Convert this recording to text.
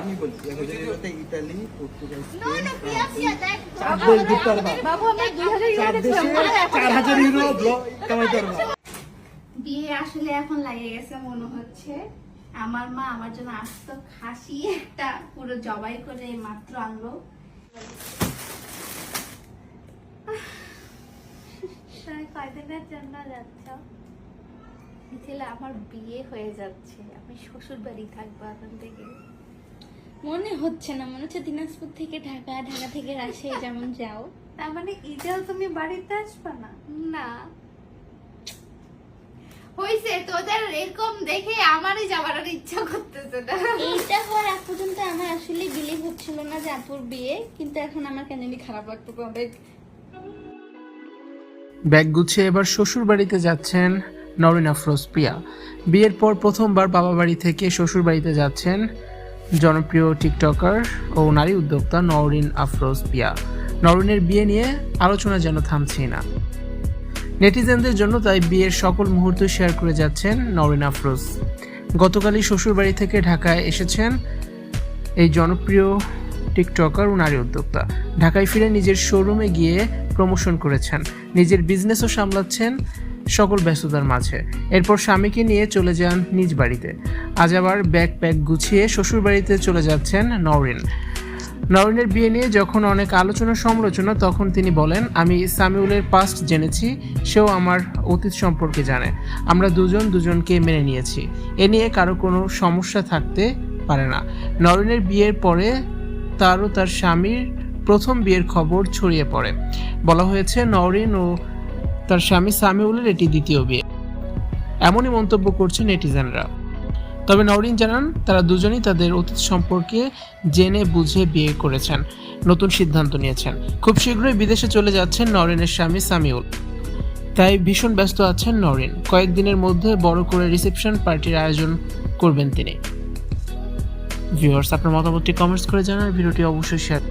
আমি বলছি Italy Portugal No, no, Priya, Priya, দেখ। চার দেশ ঘুরতে পারবা বাবু, আমরা 2000 চার ইউরো দেশে দিয়েছিলাম। চার হাজার ইউরো কামাইতে পারবা বিয়ে আসলে এখন লাগিয়ে গেছে মনে হচ্ছে। আমার মা আমার জন্য আস্ত খাসি একটা পুরো জবাই করে মাত্র আনলো। তুমি কয়দিনের জন্য যাচ্ছ? মিথিলা আমার বিয়ে হয়ে যাচ্ছে। আমি শ্বশুর বাড়ি থাকব এখন থেকে। মনে হচ্ছে না মনে হচ্ছে দিনাজপুর থেকে ঢাকা ঢাকা থেকে রাজশাহী যেমন যাও। তার মানে ঈদেও তুমি বাড়িতে আসবে না? না। হইছে তোদের এরকম দেখে আমারই যাওয়ার আর ইচ্ছা করতেছে না। এইটা হওয়ার আগ পর্যন্ত আমার আসলে বিলিভ হচ্ছিল না যে আপুর বিয়ে কিন্তু এখন আমার কেন খারাপ লাগতো অনেক। ব্যাগ গুছিয়ে এবার শ্বশুর বাড়িতে যাচ্ছেন নরিন আফরোজ প্রিয়া বিয়ের পর প্রথমবার বাবা বাড়ি থেকে শ্বশুর বাড়িতে যাচ্ছেন জনপ্রিয় টিকটকার ও নারী উদ্যোক্তা নরিন আফরোজ প্রিয়া নরিনের বিয়ে নিয়ে আলোচনা যেন থামছেই না। নেটিজেনদের জন্য তাই বিয়ের সকল মুহূর্ত শেয়ার করে যাচ্ছেন নরিন আফরোজ। গতকালই শ্বশুর বাড়ি থেকে ঢাকায় এসেছেন এই জনপ্রিয় টিকটকার ও নারী উদ্যোক্তা। ঢাকায় ফিরে নিজের শোরুমে গিয়ে প্রমোশন করেছেন। নিজের বিজনেসও সামলাচ্ছেন সকল ব্যস্ততার মাঝে। এরপর স্বামীকে নিয়ে চলে যান নিজ বাড়িতে। আজ আবার ব্যাগ প্যাক গুছিয়ে শ্বশুর বাড়িতে চলে যাচ্ছেন নরিন। নরিনের বিয়ে নিয়ে যখন অনেক আলোচনা সমালোচনা, তখন তিনি বলেন, আমি সামিউলের পাস্ট জেনেছি, সেও আমার অতীত সম্পর্কে জানে। আমরা দুজন দুজনকে মেনে নিয়েছি। এ নিয়ে কারও কোনো সমস্যা থাকতে পারে না। নরিনের বিয়ের পরে তারও তার স্বামীর প্রথম বিয়ের খবর ছড়িয়ে পড়ে। বলা হয়েছে, নরিন ও তার স্বামী সামিউলের এটি দ্বিতীয় বিয়ে। এমনই মন্তব্য করছে নেটিজেনরা। তবে নরিন জানান, তারা দুজনই তাদের অতীত সম্পর্কে জেনে বুঝে বিয়ে করেছেন, নতুন সিদ্ধান্ত নিয়েছেন। খুব শীঘ্রই বিদেশে চলে যাচ্ছেন নরিনের স্বামী সামিউল। তাই ভীষণ ব্যস্ত আছেন নরিন কয়েকদিনের মধ্যে বড় করে রিসেপশন পার্টির আয়োজন করবেন তিনি। ভিউয়ার্স, আপনার মতামতটি কমেন্টস করে জানান। ভিডিওটি অবশ্যই শেয়ার